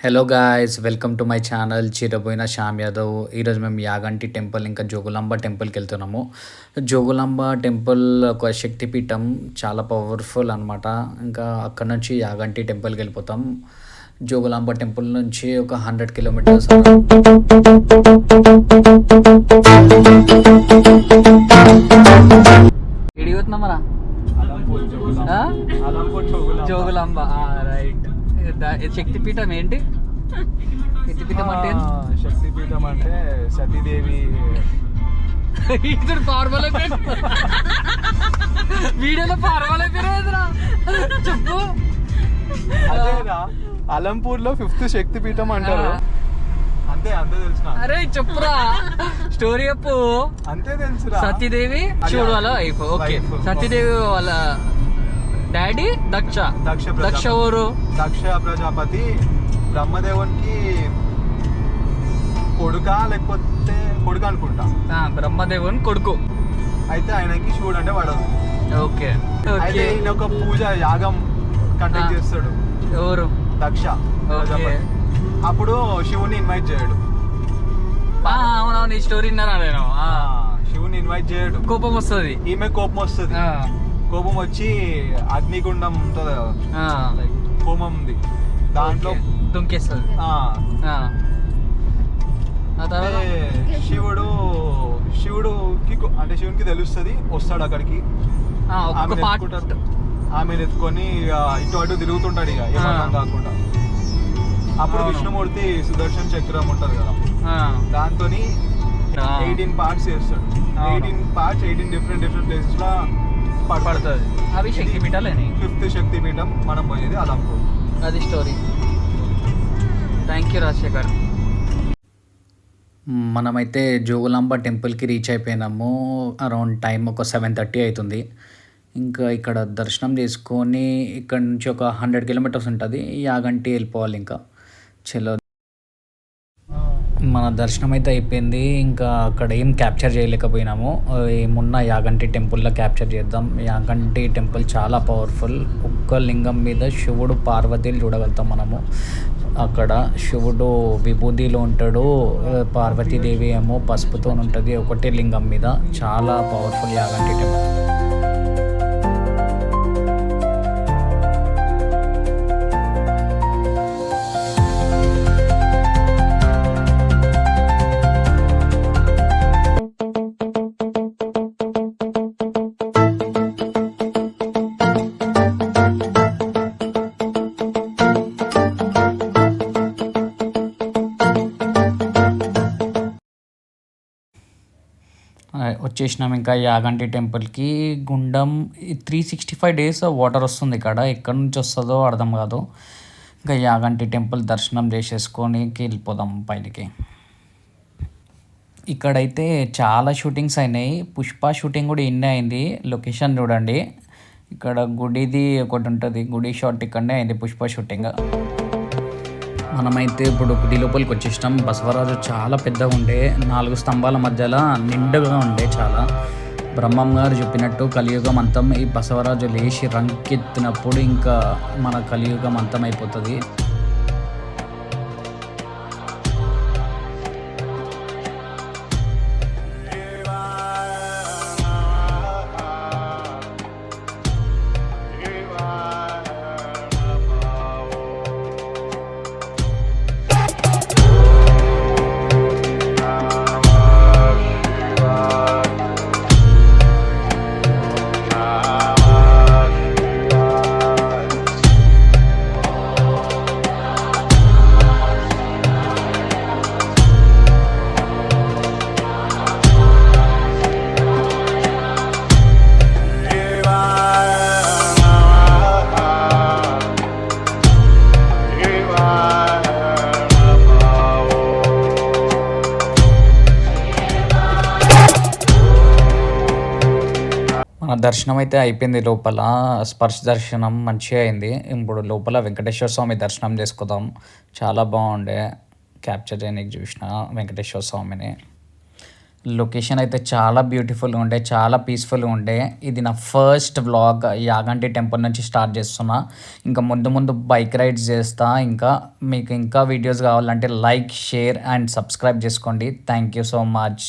Hello guys welcome to my channel Chiraboina Shyam Yadav ఈరోజు మేము Yaganti temple ఇంకా జోగులాంబ టెంపుల్కి వెళ్తున్నాము. జోగులాంబ టెంపుల్ ఒక శక్తిపీఠం చాలా పవర్ఫుల్ అనమాట ఇంకా అక్కడ నుంచి యాగంటి టెంపుల్కి వెళ్ళిపోతాం. జోగులాంబ టెంపుల్ నుంచి ఒక హండ్రెడ్ కిలోమీటర్స్ జోగులాంబ. ఆ? అలంపూర్ జోగులాంబ. జోగులాంబ రైట్ శక్తిపీఠం ఏంటి? శక్తిపీఠం అంటే? శక్తిపీఠం అంటే సతీదేవి. ఇతడు ఫార్మల్ వీడియోలో ఫార్మల్ అయిపోయినా చెప్పు. అలంపూర్లో ఫిఫ్త్ శక్తిపీఠం అంటారు. అంతే అంతే తెలుసు. అరే చెప్పురా. స్టోరీ చెప్పు. అంతే తెలుసురా? సతీదేవి శివుడు వాళ్ళ ఓకే. సతీదేవి వాళ్ళ డాడీ దక్ష. దక్ష. దక్ష ఊరు దక్ష ప్రజాపతి. బ్రహ్మదేవునికి కొడుక లేకపోతే కొడుకు అనుకుంటా. ఆ, బ్రహ్మదేవుని కొడుకు. అయితే ఆయనకి శివుడు అంటే పడదు ఓకే. అయితే ఈయన ఒక పూజ యాగం కండక్ట్. చేస్తాడు. ఎవరు? దక్ష అప్పుడు శివుని ఇన్వైట్ చేయడు. అవునవును ఈ స్టోరీ విన్నారా నేను? ఆ, శివుని ఇన్వైట్ చేయడు. కోపం వస్తుంది. ఈమె కోపం వస్తుంది. కోపం వచ్చి అగ్నిగుండం ఉంటుంది కదా? లైక్ హోమం ఉంది. దాంట్లో దుంకేస్తుంది. శివుడు శివుడుకి కొ- అంటే శివునికి తెలుస్తుంది వస్తాడు అక్కడికి. ఆ, ఒక్కొక్క ఆమెను పార్ట్ ఎత్తుకుంటారు. ఆమెను ఎత్తుకొని ఇటు అటు తిరుగుతుంటాడు ఇక ఏమన్నా. కాకుండా. అప్పుడు. విష్ణుమూర్తి సుదర్శన్ చక్రం ఉంటుంది కదా? దాంతో ఎయిటీన్ పార్ట్స్ చేస్తాడు. Eighteen parts eighteen different different ప్లేసెస్లో పడుతుంది అవి శక్తి పీఠాలేని ఫిఫ్త్ శక్తిపీఠం మనం పోయేది అలంపూర్ అది స్టోరీ. Thank you Rajasekhar. మనమైతే జోగులాంబ టెంపుల్కి రీచ్ అయిపోయినాము. అరౌండ్ టైం ఒక సెవెన్ థర్టీ అవుతుంది ఇంకా ఇక్కడ దర్శనం చేసుకొని ఇక్కడ నుంచి ఒక హండ్రెడ్ కిలోమీటర్స్ ఉంటుంది. యాగంటి వెళ్ళిపోవాలి ఇంకా. చలో మన దర్శనం అయితే అయిపోయింది. ఇంకా అక్కడ ఏం క్యాప్చర్ చేయలేకపోయినాము. ఏమున్న యాగంటి టెంపుల్లో క్యాప్చర్ చేద్దాం. యాగంటి టెంపుల్ చాలా పవర్ఫుల్. ఒక్క లింగం మీద శివుడు పార్వతీలు చూడగలుగుతాం మనము. అక్కడ శివుడు విభూతిలో ఉంటాడు. పార్వతీదేవి ఏమో పసుపుతో ఉంటుంది ఒకటే లింగం మీద. చాలా పవర్ఫుల్ యాగంటి టెంపుల్. వచ్చేసినాం ఇంకా యాగంటి టెంపుల్కి. గుండం three sixty five days water వస్తుంది ఇక్కడ. ఎక్కడి నుంచి వస్తుందో అర్థం కాదు. ఇంకా యాగంటి టెంపుల్ దర్శనం చేసేసుకొని వెళ్ళిపోదాం పైనకి. ఇక్కడైతే చాలా షూటింగ్స్ అయినాయి. పుష్ప షూటింగ్ కూడా ఇన్నే అయింది. లొకేషన్ చూడండి. ఇక్కడ గుడిది ఒకటి ఉంటుంది. గుడి షాట్ ఇక్కడనే అయింది పుష్ప షూటింగ్. మనమైతే ఇప్పుడు గుడి లోపలికి వచ్చేసినాం. బసవరాజు చాలా పెద్దగా ఉండే నాలుగు స్తంభాల మధ్యలో నిండుగా ఉండే చాలా. బ్రహ్మం గారు చెప్పినట్టు కలియుగం అంతం ఈ బసవరాజు లేచి రంకెత్తినప్పుడు ఇంకా మన కలియుగం అంతం అయిపోతుంది. మన దర్శనం అయితే అయిపోయింది లోపల. స్పర్శ దర్శనం మంచిగా అయింది. ఇప్పుడు లోపల వెంకటేశ్వర స్వామి దర్శనం చేసుకుందాం. చాలా బాగుండే. క్యాప్చర్ చేయడానికి చూసిన వెంకటేశ్వర స్వామిని. లొకేషన్ అయితే చాలా బ్యూటిఫుల్గా ఉండే చాలా పీస్ఫుల్గా ఉండే. ఇది నా ఫస్ట్ వ్లాగ్ యాగంటి టెంపుల్ నుంచి స్టార్ట్ చేస్తున్నా. ఇంకా ముందు ముందు బైక్ రైడ్స్ చేస్తా. ఇంకా మీకు ఇంకా వీడియోస్ కావాలంటే లైక్ షేర్ అండ్ సబ్స్క్రైబ్ చేసుకోండి. Thank you so much